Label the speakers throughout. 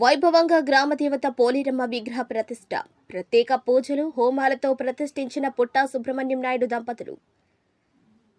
Speaker 1: వైభవంగా గ్రామదేవత పోలేరమ్మ విగ్రహ ప్రతిష్ట. ప్రత్యేక పూజలు హోమాలతో ప్రతిష్ఠించిన పుట్టా సుబ్రహ్మణ్యం నాయుడు దంపతులు.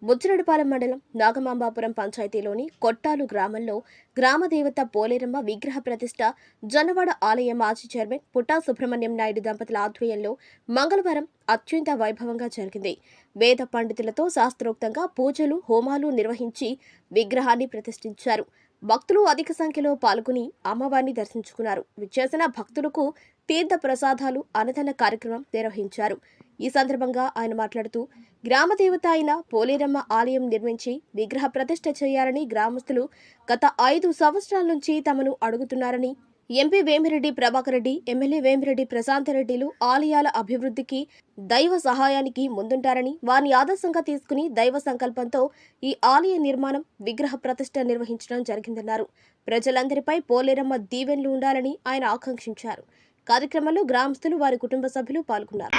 Speaker 1: బుజ్జిరెడ్డిపాలెం మండలం నాగమాంబాపురం పంచాయతీలోని కొట్టాలు గ్రామంలో గ్రామదేవత పోలేరమ్మ విగ్రహ ప్రతిష్ట జొన్నవాడ ఆలయ మాజీ చైర్మన్ పుట్టా సుబ్రహ్మణ్యం నాయుడు దంపతుల ఆధ్వర్యంలో మంగళవారం అత్యంత వైభవంగా జరిగింది. వేద పండితులతో శాస్త్రోక్తంగా పూజలు హోమాలు నిర్వహించి విగ్రహాన్ని ప్రతిష్ఠించారు. భక్తులు అధిక సంఖ్యలో పాల్గొని అమ్మవారిని దర్శించుకున్నారు. విచ్చేసిన భక్తులకు తీర్థ ప్రసాదాలు అన్నదాన కార్యక్రమం నిర్వహించారు. ఈ సందర్భంగా ఆయన మాట్లాడుతూ గ్రామదేవత అయిన పోలేరమ్మ ఆలయం నిర్మించి విగ్రహ ప్రతిష్ఠ చేయాలని గ్రామస్తులు గత ఐదు సంవత్సరాల నుంచి తమను అడుగుతున్నారని ఎంపీ వేమిరెడ్డి ప్రభాకర్ రెడ్డి ఎమ్మెల్యే వేమిరెడ్డి ప్రశాంత్ రెడ్డిలు ఆలయాల అభివృద్ధికి దైవ సహాయానికి ముందుంటారని వారిని ఆదర్శంగా తీసుకుని దైవ సంకల్పంతో ఈ ఆలయ నిర్మాణం విగ్రహ ప్రతిష్ట నిర్వహించడం జరిగిందన్నారు. ప్రజలందరిపై పోలేరమ్మ దీవెన్లు ఉండాలని ఆయన ఆకాంక్షించారు. కార్యక్రమంలో గ్రామస్తులు వారి కుటుంబ సభ్యులు పాల్గొన్నారు.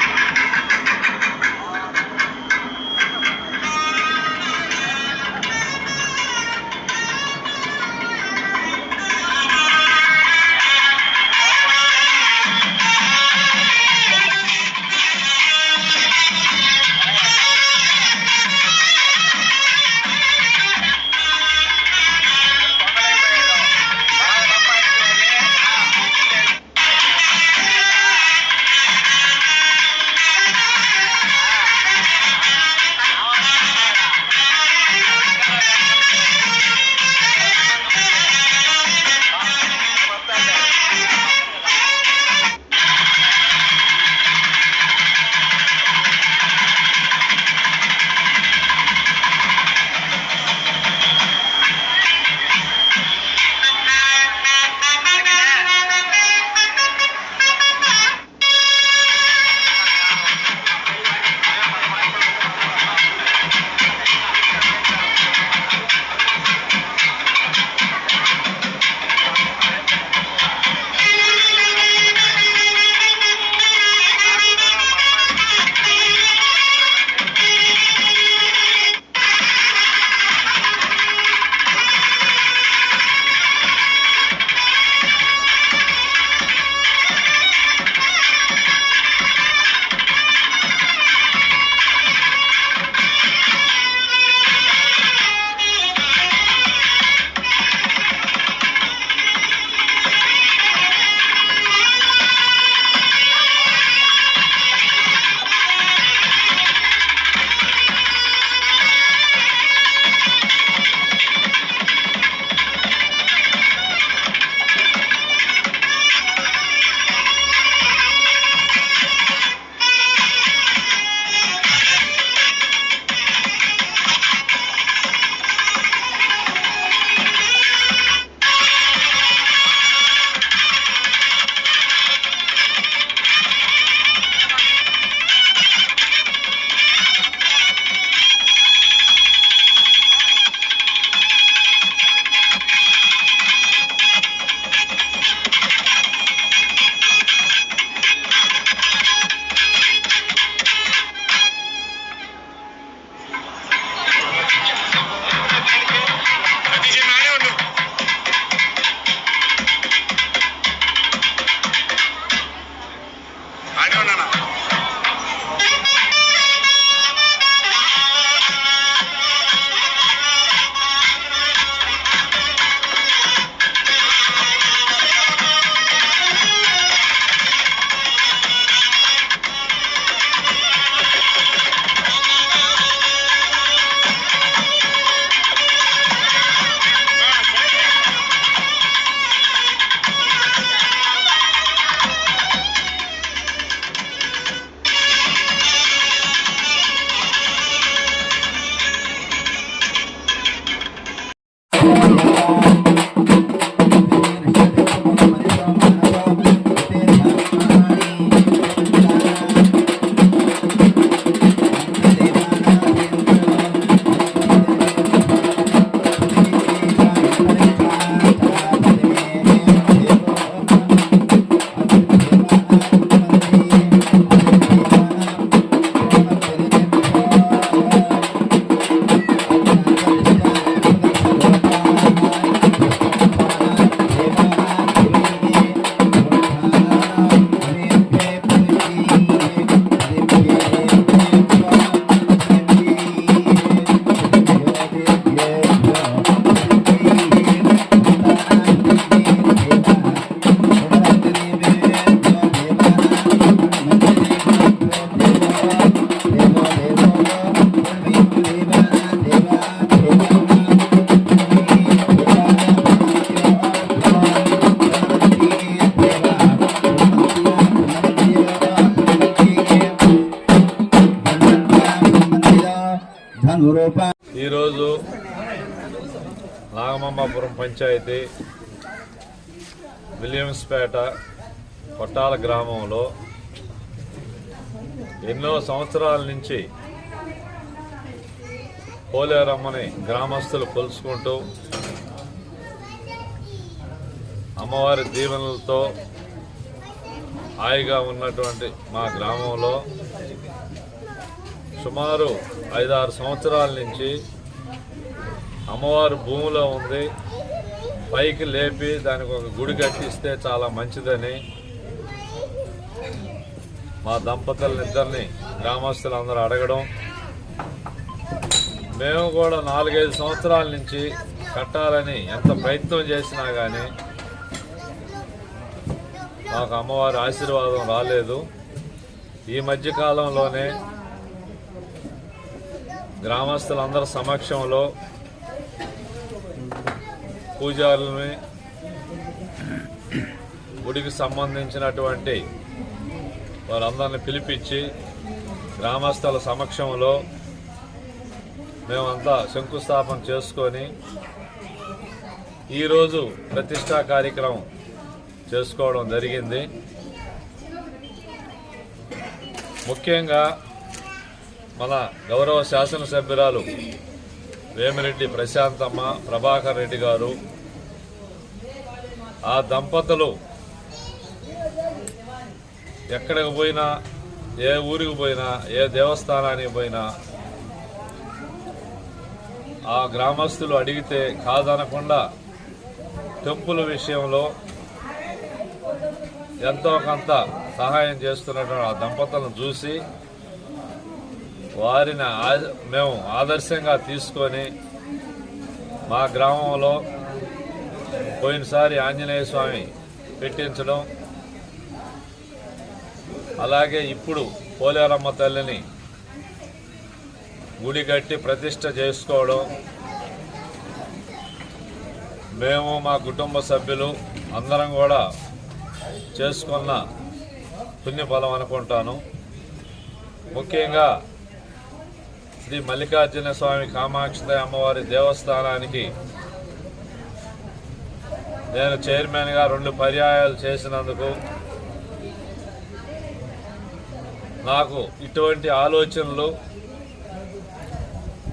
Speaker 2: ఈరోజు నాగమాంబాపురం పంచాయతీ విలియమ్స్పేట కొట్టాల గ్రామంలో ఎన్నో సంవత్సరాల నుంచి పోలేరమ్మని గ్రామస్తులు కొలుసుకుంటూ అమ్మవారి దీవెనలతో హాయిగా ఉన్నటువంటి మా గ్రామంలో సుమారు ఐదారు సంవత్సరాల నుంచి అమ్మవారు భూమిలో ఉంది. పైకి లేపి దానికి ఒక గుడి కట్టిస్తే చాలా మంచిదని మా దంపతులనిద్దరిని గ్రామస్తులందరూ అడగడం. మేము కూడా నాలుగైదు సంవత్సరాల నుంచి కట్టాలని ఎంత ప్రయత్నం చేసినా కానీ మాకు అమ్మవారి ఆశీర్వాదం రాలేదు. ఈ మధ్యకాలంలోనే గ్రామస్తులందరి సమక్షంలో పూజారులని గుడికి సంబంధించినటువంటి వారందరిని పిలిపించి గ్రామస్తుల సమక్షంలో మేమంతా శంకుస్థాపన చేసుకొని ఈరోజు ప్రతిష్టా కార్యక్రమం చేసుకోవడం జరిగింది. ముఖ్యంగా మన గౌరవ శాసనసభ్యురాలు వేమిరెడ్డి ప్రశాంతమ్మ ప్రభాకర్ రెడ్డి గారు ఆ దంపతులు ఎక్కడికి పోయినా ఏ ఊరికి పోయినా ఏ దేవస్థానానికి పోయినా ఆ గ్రామస్తులు అడిగితే కాదనకుండా టెంపుల్ విషయంలో ఎంతో కొంత సహాయం చేస్తున్నటువంటి ఆ దంపతులను చూసి వారిని ఆ- మేము ఆదర్శంగా తీసుకొని మా గ్రామంలో పోయినసారి ఆంజనేయ స్వామి పెట్టించడం అలాగే ఇప్పుడు పోలేరమ్మ తల్లిని గుడి కట్టి ప్రతిష్ట చేసుకోవడం మేము మా కుటుంబ సభ్యులు అందరం కూడా చేసుకున్న పుణ్యఫలం అనుకుంటాను. ముఖ్యంగా శ్రీ మల్లికార్జున స్వామి కామాక్షి అమ్మవారి దేవస్థానానికి నేను చైర్మన్గా రెండు పర్యాయాలు చేసినందుకు నాకు ఇటువంటి ఆలోచనలు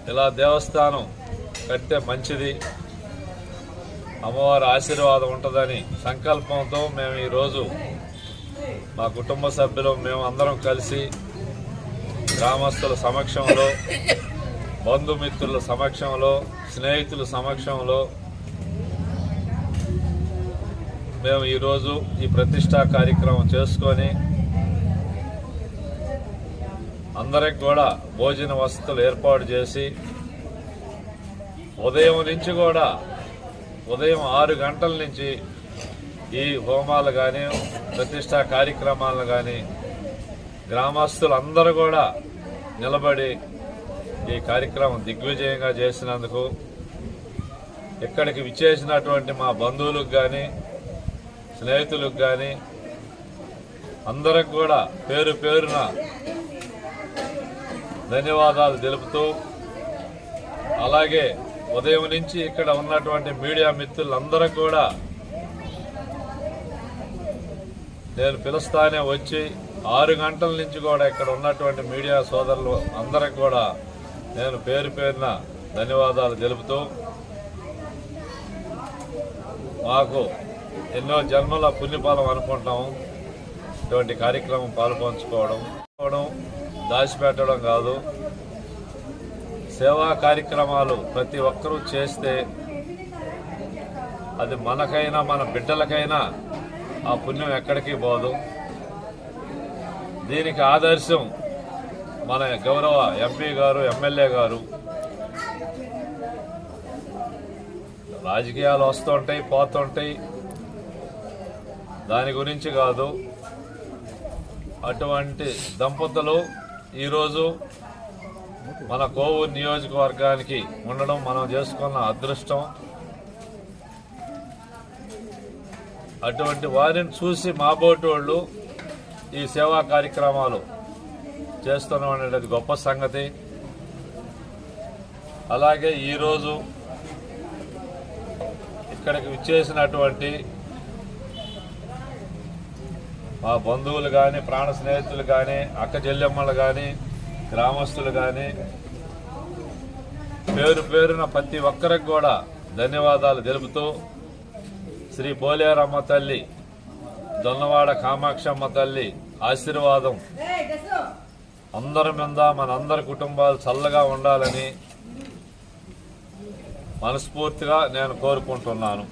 Speaker 2: ఇలా దేవస్థానం కట్టే మంచిది అమ్మవారి ఆశీర్వాదం ఉంటుందని సంకల్పంతో మేము ఈరోజు మా కుటుంబ సభ్యులు మేము అందరం కలిసి గ్రామస్తుల సమక్షంలో బంధుమిత్రుల సమక్షంలో స్నేహితుల సమక్షంలో మేము ఈరోజు ఈ ప్రతిష్టా కార్యక్రమం చేసుకొని అందరికి కూడా భోజన వసతులు ఏర్పాటు చేసి ఉదయం నుంచి కూడా ఉదయం ఆరు గంటల నుంచి ఈ హోమాలు కానీ ప్రతిష్టా కార్యక్రమాలు కానీ గ్రామస్తులందరూ కూడా నిలబడి ఈ కార్యక్రమం దిగ్విజయంగా చేసినందుకు ఇక్కడికి విచ్చేసినటువంటి మా బంధువులకు కానీ స్నేహితులకు కానీ అందరికి కూడా పేరు పేరున ధన్యవాదాలు తెలుపుతూ అలాగే ఉదయం నుంచి ఇక్కడ ఉన్నటువంటి మీడియా మిత్రులందరూ కూడా నేను పిలుస్తానే వచ్చి ఆరు గంటల నుంచి కూడా ఇక్కడ ఉన్నటువంటి మీడియా సోదరులు అందరికి కూడా నేను పేరు పేరున ధన్యవాదాలు తెలుపుతూ మాకు ఎన్నో జన్మల పుణ్యఫలం అనుకుంటాము ఇటువంటి కార్యక్రమం పాల్పంచుకోవడం దాచిపెట్టడం కాదు. సేవా కార్యక్రమాలు ప్రతి ఒక్కరూ చేస్తే అది మనకైనా మన బిడ్డలకైనా ఆ పుణ్యం ఎక్కడికి పోదు. దీనికి ఆదర్శం మన గౌరవ ఎంపీ గారు ఎమ్మెల్యే గారు. రాజకీయాలు వస్తుంటాయి పోతుంటాయి. దాని గురించి కాదు. అటువంటి దంపతులు ఈరోజు మన కోవూరు నియోజకవర్గానికి ఉండడం మనం చేసుకున్న అదృష్టం. అటువంటి వారిని చూసి మా బోటి వాళ్ళు ఈ సేవా కార్యక్రమాలు చేస్తున్నాం అనేది గొప్ప సంగతి. అలాగే ఈరోజు ఇక్కడికి విచ్చేసినటువంటి మా బంధువులు కానీ ప్రాణ స్నేహితులు కానీ అక్క చెల్లెమ్మలు కానీ గ్రామస్తులు కానీ పేరు పేరున ప్రతి ఒక్కరికి కూడా ధన్యవాదాలు తెలుపుతూ శ్రీ పోలేరమ్మ తల్లి దొన్నవాడ కామాక్షమ్మ తల్లి ఆశీర్వాదం. అందరి మీద మన అందరి కుటుంబాలు చల్లగా ఉండాలని మనస్ఫూర్తిగా నేను కోరుకుంటున్నాను.